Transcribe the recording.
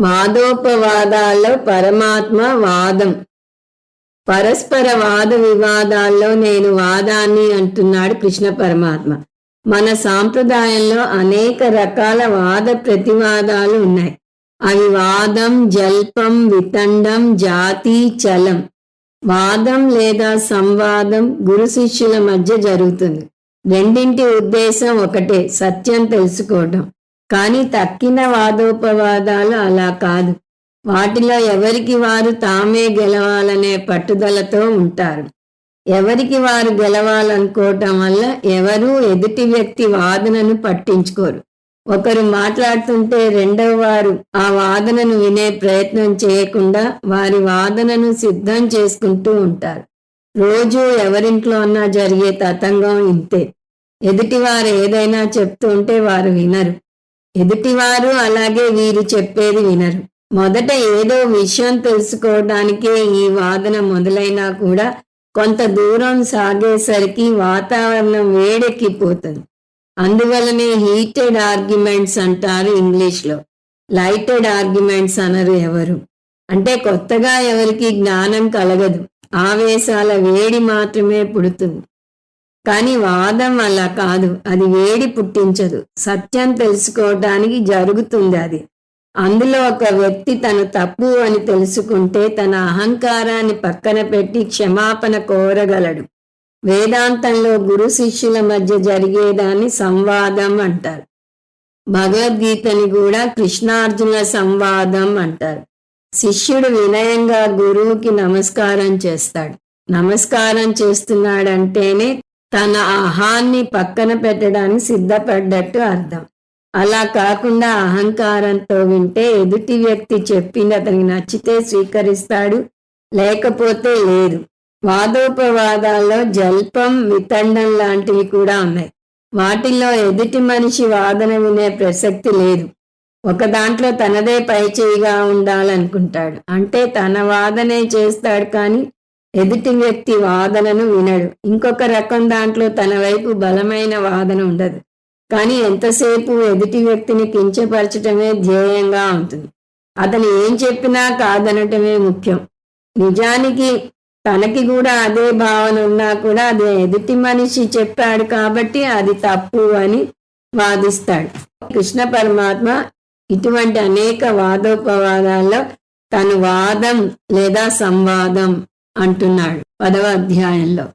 వాదోపవాదాల్లో పరమాత్మ వాదం. పరస్పర వాద వివాదాల్లో నేను వాదాన్ని అంటున్నాడు కృష్ణ పరమాత్మ. మన సాంప్రదాయంలో అనేక రకాల వాద ప్రతివాదాలు ఉన్నాయి. అవి వాదం జల్పం వితండం జాతి చలం. వాదం లేదా సంవాదం గురు శిష్యుల మధ్య జరుగుతుంది. రెండింటి ఉద్దేశం ఒకటే సత్యం తెలుసుకోవడం. కానీ తక్కిన వాదోపవాదాలు అలా కాదు. వాటిలో ఎవరికి వారు తామే గెలవాలనే పట్టుదలతో ఉంటారు. ఎవరికి వారు గెలవాలనుకోవటం వల్ల ఎవరూ ఎదుటి వ్యక్తి వాదనను పట్టించుకోరు. ఒకరు మాట్లాడుతుంటే రెండవ వారు ఆ వాదనను వినే ప్రయత్నం చేయకుండా వారి వాదనను సిద్ధం చేసుకుంటూ ఉంటారు. రోజు ఎవరింట్లో అన్నా జరిగే తతంగం ఇంతే. ఎదుటివారు ఏదైనా చెప్తుంటే వారు వినరు. ఎదుటివారు అలాగే వీరు చెప్పేది వినరు. మొదట ఏదో విషయం తెలుసుకోవడానికే ఈ వాదన మొదలైనా కూడా కొంత దూరం సాగేసరికి వాతావరణం వేడెక్కిపోతుంది. అందువలనే హీటెడ్ ఆర్గ్యుమెంట్స్ అంటారు ఇంగ్లీష్లో. లైటెడ్ ఆర్గ్యుమెంట్స్ అనరు ఎవరు. అంటే కొత్తగా ఎవరికి జ్ఞానం కలగదు. ఆవేశాల వేడి మాత్రమే పుడుతుంది. కానీ వాదం అలా కాదు. అది వేడి పుట్టించదు. సత్యం తెలుసుకోవటానికి జరుగుతుంది అది. అందులో ఒక వ్యక్తి తను తప్పు అని తెలుసుకుంటే తన అహంకారాన్ని పక్కన పెట్టి క్షమాపణ కోరగలడు. వేదాంతంలో గురు శిష్యుల మధ్య జరిగేదాన్ని సంవాదం అంటారు. భగవద్గీతని కూడా కృష్ణార్జున సంవాదం అంటారు. శిష్యుడు వినయంగా గురువుకి నమస్కారం చేస్తాడు. నమస్కారం చేస్తున్నాడంటేనే తన అహాన్ని పక్కన పెట్టడానికి సిద్ధపడ్డట్టు అర్థం. అలా కాకుండా అహంకారంతో వింటే ఎదుటి వ్యక్తి చెప్పింది అతనికి నచ్చితే స్వీకరిస్తాడు లేకపోతే లేదు. వాదోపవాదాల్లో జల్పం వితండం లాంటివి కూడా ఉన్నాయి. వాటిల్లో ఎదుటి మనిషి వాదన వినే ప్రసక్తి లేదు. ఒక దాంట్లో తనదే పైచేయిగా ఉండాలనుకుంటాడు. అంటే తన వాదనే చేస్తాడు కానీ ఎదుటి వ్యక్తి వాదనను వినడు. ఇంకొక రకం దాంట్లో తన వైపు బలమైన వాదన ఉండదు. కానీ ఎంతసేపు ఎదుటి వ్యక్తిని కించపరచటమే ధ్యేయంగా ఉంటుంది. అతను ఏం చెప్పినా కాదనటమే ముఖ్యం. నిజానికి తనకి కూడా అదే భావన ఉన్నా కూడా అదే ఎదుటి మనిషి చెప్పాడు కాబట్టి అది తప్పు అని వాదిస్తాడు. కృష్ణ పరమాత్మ ఇటువంటి అనేక వాదోపవాదాల్లో తను వాదం లేదా సంవాదం అంటున్నాడు పదవ అధ్యాయంలో.